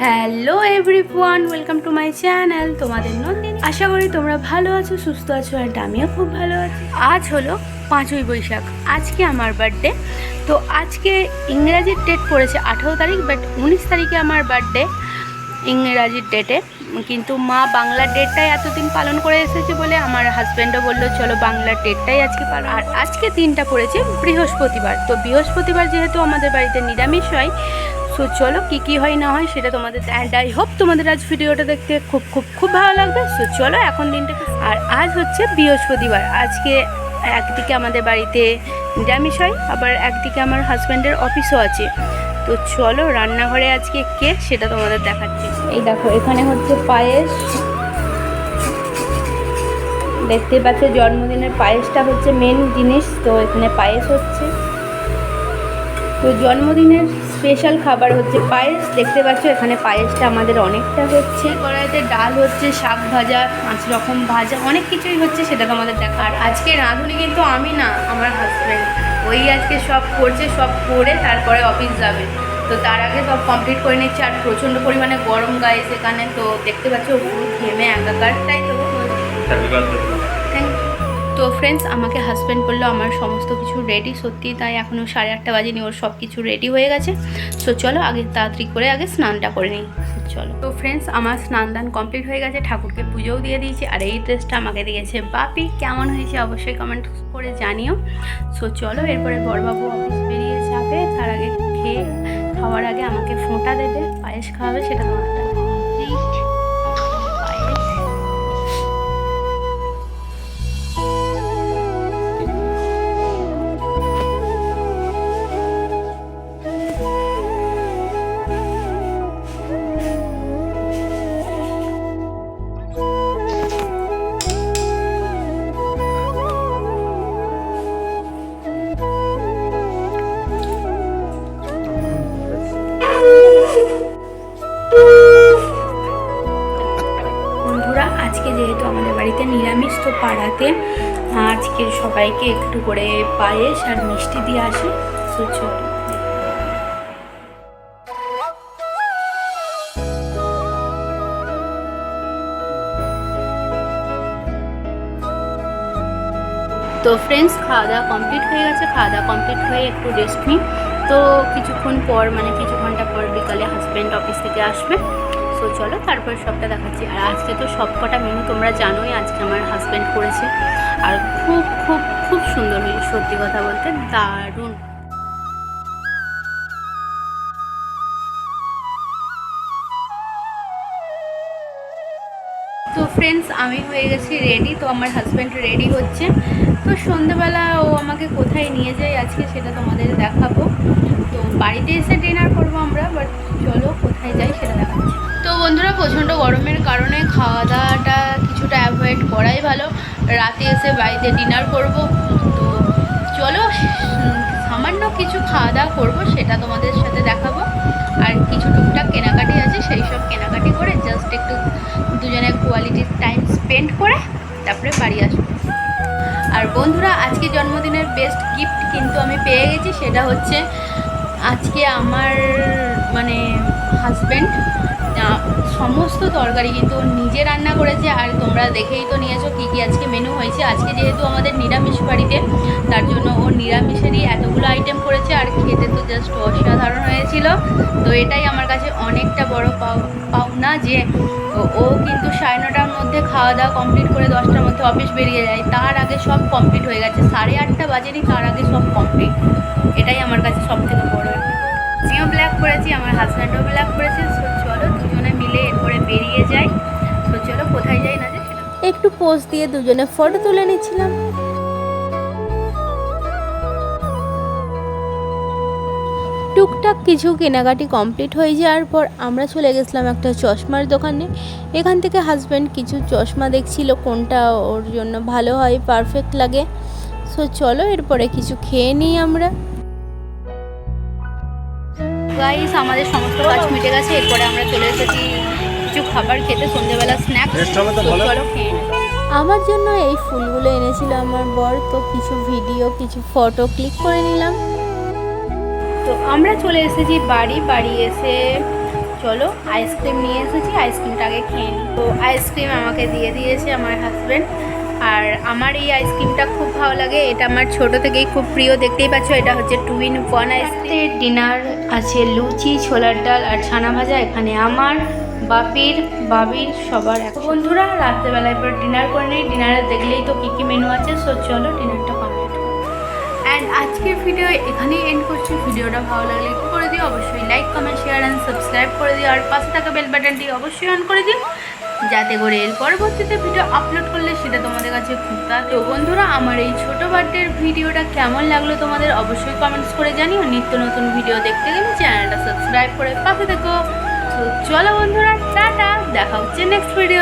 Hello everyone welcome to my channel তোমাদের নন্দিনী। আশা করি তোমরা ভালো আছো, সুস্থ আছো অ্যান্ড আমিও খুব ভালো আছি। আজ হলো পাঁচই বৈশাখ, আজকে আমার বার্থডে তো আজকে ইংরাজির ডেট পড়েছে আঠেরো তারিখ বাট উনিশ তারিখে আমার বার্থডে ইংরাজির ডেটে। কিন্তু মা বাংলার ডেটটাই এতদিন পালন করে এসেছে বলে আমার হাজব্যান্ডও বলল, চলো বাংলার ডেটটাই আজকে পালন আর আজকে দিনটা পড়েছে বৃহস্পতিবার। তো বৃহস্পতিবার যেহেতু আমাদের বাড়িতে নিরামিষ হয় সো চলো কী কী হয় না হয় সেটা তোমাদের অ্যান্ড আই হোপ তোমাদের আজ ভিডিওটা দেখতে খুব খুব খুব ভালো লাগবে। সো চলো এখন দিনটা আর আজ হচ্ছে বৃহস্পতিবার। আজকে একদিকে আমাদের বাড়িতে নিরামিষ হয়, আবার একদিকে আমার হাজব্যান্ডের অফিসও আছে। তো চলো রান্নাঘরে আজকে কে সেটা তোমাদের দেখাচ্ছি। এই দেখো, এখানে হচ্ছে পায়েস। দেখতে পাচ্ছ, জন্মদিনের পায়েসটা হচ্ছে মেন জিনিস, তো এখানে পায়েস হচ্ছে। তো জন্মদিনের স্পেশাল খাবার হচ্ছে পায়েস। দেখতে পাচ্ছ, এখানে পায়েসটা আমাদের অনেকটা হচ্ছে। কড়াইতে ডাল হচ্ছে, শাক ভাজা, পাঁচ রকম ভাজা, অনেক কিছুই হচ্ছে সেটা তো আমাদের দেখা। আর আজকে রাঁধুনি কিন্তু আমি না, আমার হাজব্যান্ড ওই আজকে সব করছে সব করে তারপরে অফিস যাবে। তো তার আগে সব কমপ্লিট করে নিচ্ছে। আর প্রচণ্ড পরিমাণে গরম গায়ে সেখানে তো দেখতে পাচ্ছ পুরো ঘেমে একাকার তাই তো। থ্যাংক তো ফ্রেন্ডস আমাকে হাজব্যান্ড বলল আমার সমস্ত কিছু রেডি সত্যি তাই এখনও সাড়ে আটটা বাজে বাজেনি ওর সব কিছু রেডি হয়ে গেছে। তো চলো আগে তাড়াতাড়ি করে আগে স্নানটা করে নিই। চলো। তো ফ্রেন্ডস আমার স্নান দান কমপ্লিট হয়ে গেছে, ঠাকুরকে পুজোও দিয়ে দিয়েছি, আর এই ড্রেসটা আমাকে দিয়েছে বাপি। কেমন হয়েছে অবশ্যই কমেন্ট করে জানিও। সো চলো, এরপরে বড়বাবু অফিস বেরিয়ে যাবে। তার আগে খেয়ে, খাওয়ার আগে আমাকে ফোঁটা দেবে, পায়েস খাওয়াবে, সেটা তোমার বাড়িতে নিরামিষ তো পাড়াতে। আজকে সবাইকে একটু করে পায়েস আর মিষ্টি দিয়ে আসে। তো তো ফ্রেন্ডস খাওয়া দাওয়া কমপ্লিট হয়ে গেছে। খাওয়া দাওয়া কমপ্লিট হয়ে একটু রেস্ট নিই। তো কিছুক্ষণ পর মানে কিছু ঘণ্টা পর বিকালে হাজব্যান্ড অফিস থেকে আসবে। সো চলো, তারপর সবটা দেখাচ্ছি। আর আজকে তো সব কটা মেনু তোমরা জানোই, আজকে আমার হাজব্যান্ড করেছে। আর খুব খুব খুব সুন্দর হয়েছে, সত্যি কথা বলতে দারুণ। তো ফ্রেন্ডস আমি হয়ে গেছি রেডি তো আমার হাজব্যান্ড রেডি হচ্ছে। তো সন্ধেবেলা ও আমাকে কোথায় নিয়ে যায় আজকে সেটা তোমাদের দেখাবো। তো বাড়িতে এসে ডিনার করব আমরা বাট চলো কোথায় যাই সেটা দেখাচ্ছি। তো বন্ধুরা প্রচণ্ড গরমের কারণে খাওয়া দাওয়াটা কিছুটা অ্যাভয়েড করাই ভালো। রাতে এসে বাড়িতে ডিনার করব। তো চলো, সামান্য কিছু খাওয়া দাওয়া করব, সেটা তোমাদের সাথে দেখাবো। আর কিছু টুকটাক কেনাকাটি আছে, সেই সব কেনাকাটি করে জাস্ট একটু দুজনে কোয়ালিটি টাইম স্পেন্ড করে তারপরে বাড়ি আসব। আর বন্ধুরা, আজকে জন্মদিনের বেস্ট গিফট কিন্তু আমি পেয়ে গেছি, সেটা হচ্ছে আজকে আমার মানে হাজব্যান্ড সমস্ত তরকারি কিন্তু ও নিজে রান্না করেছে আর তোমরা দেখেই তো নিয়েছো কী কী আজকে মেনু হয়েছে। আজকে যেহেতু আমাদের নিরামিষ বাড়িতে, তার জন্য ও নিরামিষেরই এতগুলো আইটেম করেছে আর খেতে তো জাস্ট অসাধারণ হয়েছিল। তো এটাই আমার কাছে অনেকটা বড় পাও, পাওনা যে ও- কিন্তু সাড়ে নটার মধ্যে খাওয়া দাওয়া কমপ্লিট করে দশটার মধ্যে অফিস বেরিয়ে যায়। তার আগে সব কমপ্লিট হয়ে গেছে। সাড়ে আটটা বাজেনি, তার আগে সব কমপ্লিট এটাই আমার কাছে সব থেকে বড়। আমিও ব্ল্যাক করেছি, আমার হাজব্যান্ডও ব্ল্যাক করেছে পোজ দিয়ে দুজনে ফটো তুলে নিচ্ছিলাম। টুকটাক কিছু কেনাকাটি কমপ্লিট হয়ে যাওয়ার পর আমরা চলে গেছিলাম একটা চশমার দোকানে। এখান থেকে হাজব্যান্ড কিছু চশমা দেখছিল কোনটা ওর জন্য ভালো হয় পারফেক্ট লাগে। সো চলো এরপরে কিছু খেয়ে নিই আমরা। গাইস আমাদের সমস্ত কাজ মিটে গেছে এরপরে আমরা চলে এসেছি কিছু খাবার খেতে সন্ধ্যেবেলা স্ন্যাক্স চলো খেয়ে। আমার জন্য এই ফুলগুলো এনেছিল আমার বর, তো কিছু ভিডিও কিছু ফটো ক্লিক করে নিলাম। তো আমরা চলে এসেছি বাড়ি বাড়ি এসে চলো আইসক্রিম নিয়ে এসেছি আইসক্রিমটা আগে খেয়ে নিই। তো আইসক্রিম আমাকে দিয়ে দিয়েছে আমার হাজব্যান্ড আর আমার এই আইসক্রিমটা খুব ভালো লাগে, এটা আমার ছোট থেকেই খুব প্রিয়, দেখতেই পাচ্ছ এটা হচ্ছে two in one ice cream dinner আছে লুচি, ছোলার ডাল আর ছানা ভাজা, এখানে আমার বাপির, বাবির সবার এক বন্ধুরা, রাত্রেবেলায় এবার ডিনার করে নেই। ডিনারে দেখলেই তো কী কী মেনু আছে সো চলো ডিনারটা কমপ্লিট অ্যান্ড আজকের ভিডিও এখানেই এন্ড করছি। ভিডিওটা ভালো লাগলে করে দিও। অবশ্যই like comment share and subscribe করে দিও। আর পাশে থাকা বেল বাটনটি অবশ্যই অন করে দিও। যাতে করে এর পরবর্তীতে ভিডিও আপলোড করলে সেটা তোমাদের কাছে খুব তো বন্ধুরা, আমার এই ছোট বার্থডের ভিডিওটা কেমন লাগল তোমাদের অবশ্যই কমেন্টস করে জানিও। নিত্য নতুন ভিডিও দেখতে গেলে চ্যানেলটা সাবস্ক্রাইব করে পাশে থেকো। চলো বন্ধুরা টাটা। দেখা হচ্ছে নেক্সট ভিডিও